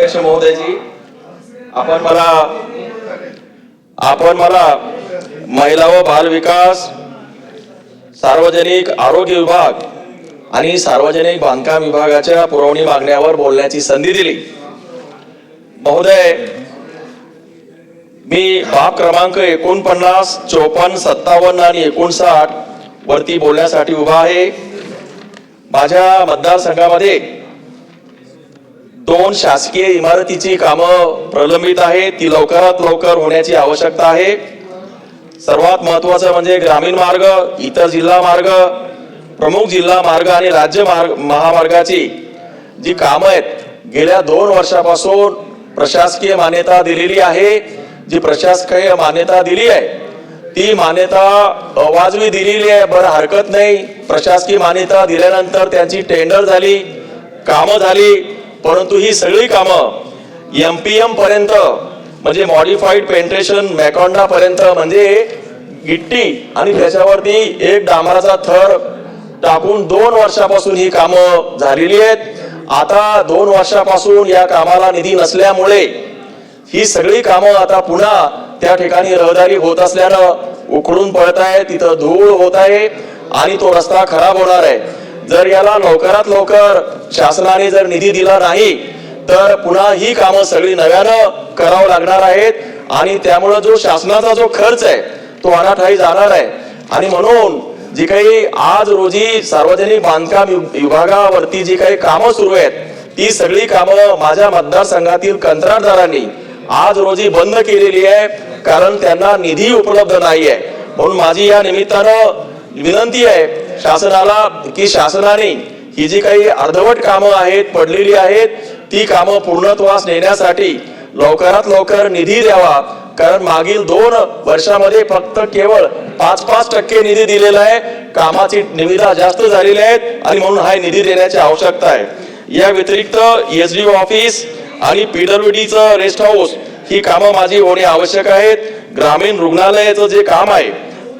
महोदयजी आपण मला आपण मला महिला व बाल विकास सार्वजनिक आरोग्य विभाग आणि सार्वजनिक बांधकाम विभागाच्या पुरवणी मागण्यावर बोलण्याची संधी दिली. महोदय मी बाब क्रमांक एकोणपन्नास चोपन्न सत्तावन्न आणि एकोणसाठ वरती बोलण्यासाठी उभा आहे. माझ्या मतदारसंघामध्ये दोन शासकीय इमारतीची कामं प्रलंबित आहेत. ती लवकरात लवकर होण्याची आवश्यकता आहे. सर्वात महत्वाचं म्हणजे ग्रामीण मार्ग इतर जिल्हा मार्ग प्रमुख जिल्हा मार्ग आणि राज्य मार्ग महामार्गाची जी कामं आहेत गेल्या दोन वर्षापासून प्रशासकीय मान्यता दिलेली आहे. जी प्रशासकीय मान्यता दिली आहे ती मान्यता अवाजवी दिलेली आहे बरं हरकत नाही. प्रशासकीय मान्यता दिल्यानंतर त्यांची टेंडर झाली कामं झाली. परंतु ही सगळी कामं एम पी एम पर्यंत म्हणजे मॉडिफाईड पेंट्रेशन मॅकॉन्डा पर्यंत म्हणजे गिट्टी आणि त्याच्यावरती एक डांबराचा थर टाकून दोन वर्षापासून ही कामं झालेली आहेत. आता दोन वर्षापासून या कामाला निधी नसल्यामुळे ही सगळी कामं आता पुन्हा त्या ठिकाणी रहदारी होत असल्यानं उकडून पडत आहे तिथं धूळ होत आहे आणि तो रस्ता खराब होणार आहे. जर याला लवकरात लवकर शासनाने जर निधी दिला नाही तर पुन्हा ही कामं सगळी नव्यानं करावं लागणार आहेत. आणि त्यामुळं जो शासनाचा जो खर्च आहे तो अनाठाई जाणार आहे. आणि म्हणून जी काही आज रोजी सार्वजनिक बांधकाम विभागावरती जी काही कामं सुरू आहेत ती सगळी कामं माझ्या मतदारसंघातील कंत्राटदारांनी आज रोजी बंद केलेली आहे कारण त्यांना निधी उपलब्ध नाही आहे म्हणून माझी या निमित्तानं विनंती आहे शासनाला की शासनाने ही जी काही अर्धवट कामं आहेत पडलेली आहेत ती कामं पूर्णत्वास नेण्यासाठी लवकरात लवकर निधी द्यावा. कारण मागील दोन वर्षामध्ये फक्त केवळ पाच पाच टक्के निधी दिलेला आहे. कामाची निविदा जास्त झालेली आहेत आणि म्हणून हा निधी देण्याची आवश्यकता आहे. या व्यतिरिक्त एस डी ऑफिस आणि पीडब्ल्यूडीचं रेस्ट हाऊस ही कामं माझी होणे आवश्यक आहेत. ग्रामीण रुग्णालयाचं जे काम आहे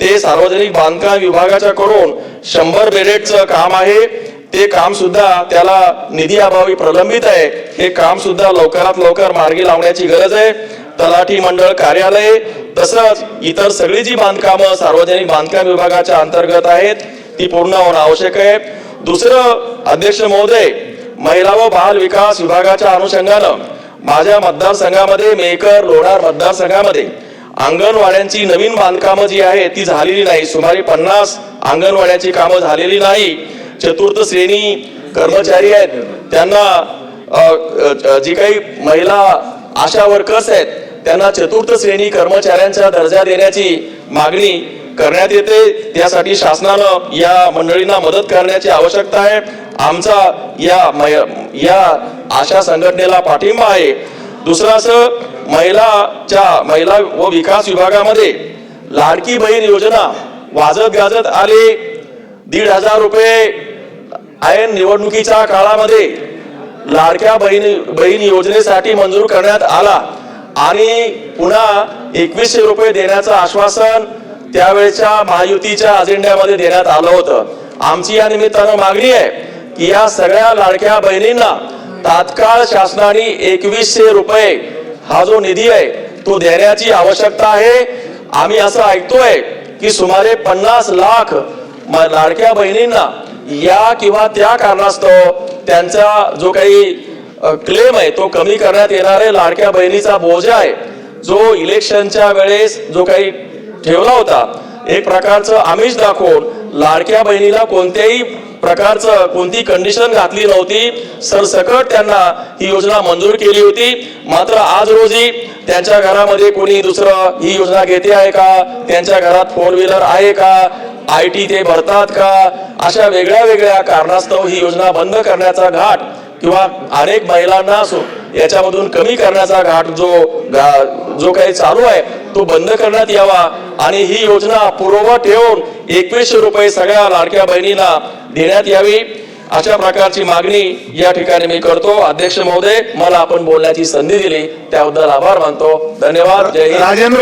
ते सार्वजनिक बांधकाम विभागाच्या कडून शंभर बेडेडचं काम आहे. ते काम सुद्धा त्याला निधी अभावी प्रलंबित आहे. हे काम सुद्धा लवकरात लवकर मार्गी लावण्याची गरज आहे. तलाठी मंडळ कार्यालय तसंच इतर सगळी जी बांधकामं सार्वजनिक बांधकाम विभागाच्या अंतर्गत आहेत ती पूर्ण होणं आवश्यक आहे. दुसरं अध्यक्ष महोदय महिला व बाल विकास विभागाच्या अनुषंगानं माझ्या मतदारसंघामध्ये मेकर लोणार मतदारसंघामध्ये अंगणवाड्यांची नवीन बांधकामं जी आहे ती झालेली नाही. सुमारे पन्नास अंगणवाड्याची कामं झालेली नाही. चतुर्थ श्रेणी कर्मचारी आहेत. त्यांना जी काही महिला आशा वर्कर्स आहेत त्यांना चतुर्थ श्रेणी कर्मचाऱ्यांचा दर्जा देण्याची मागणी करण्यात येते. त्यासाठी शासनानं या मंडळींना मदत करण्याची आवश्यकता आहे. आमचा या मै- या आशा संघटनेला पाठिंबा आहे. दुसरं असं महिलाच्या महिला व विकास विभागामध्ये लाडकी बहीण योजना वाजत गाजत आली. दीड हजार रुपये ऐन निवडणुकीच्या काळामध्ये लाडक्या बहीण बहीण योजनेसाठी मंजूर करण्यात आला. आणि पुन्हा एकवीसशे रुपये देण्याचं आश्वासन त्यावेळेच्या महायुतीच्या अजेंड्यामध्ये देण्यात आलं होतं. आमची या निमित्तानं मागणी आहे की या सगळ्या लाडक्या बहिणींना तात्काळ शासनाने एकवीसशे रुपये हा जो निधी आहे तो देण्याची आवश्यकता आहे. आम्ही असं ऐकतोय की सुमारे पन्नास लाख लाडक्या बहिणींना या किंवा त्या कारणास्तव त्यांचा जो काही क्लेम आहे तो कमी करण्यात येणार आहे लाडक्या बहिणीचा बोजा आहे. जो इलेक्शनच्या वेळेस जो काही ठेवला होता एक प्रकारचं आमिष दाखवून लाडक्या बहिणीला कोणत्याही प्रकारचं कोणती कंडिशन घातली नव्हती. सरसकट त्यांना ही योजना मंजूर केली होती. मात्र आज रोजी त्यांच्या घरामध्ये कोणी दुसरं ही योजना घेते आहे का? त्यांच्या घरात फोर व्हीलर आहे का? आय टी ते भरतात का? अशा वेगळ्या वेगळ्या कारणास्तव ही योजना बंद करण्याचा घाट किंवा अनेक महिलांना असो याच्यामधून कमी करण्याचा घाट जो गा- जो काही चालू आहे तो बंद करण्यात यावा. आणि ही योजना पूर्ववत ठेवून एकवीसशे रुपये सगळ्या लाडक्या बहिणीला देण्यात यावी अशा प्रकारची मागणी या ठिकाणी मी करतो. अध्यक्ष महोदय मला आपण बोलण्याची संधी दिली. त्याबद्दल आभार मानतो. धन्यवाद. जय राजेंद्र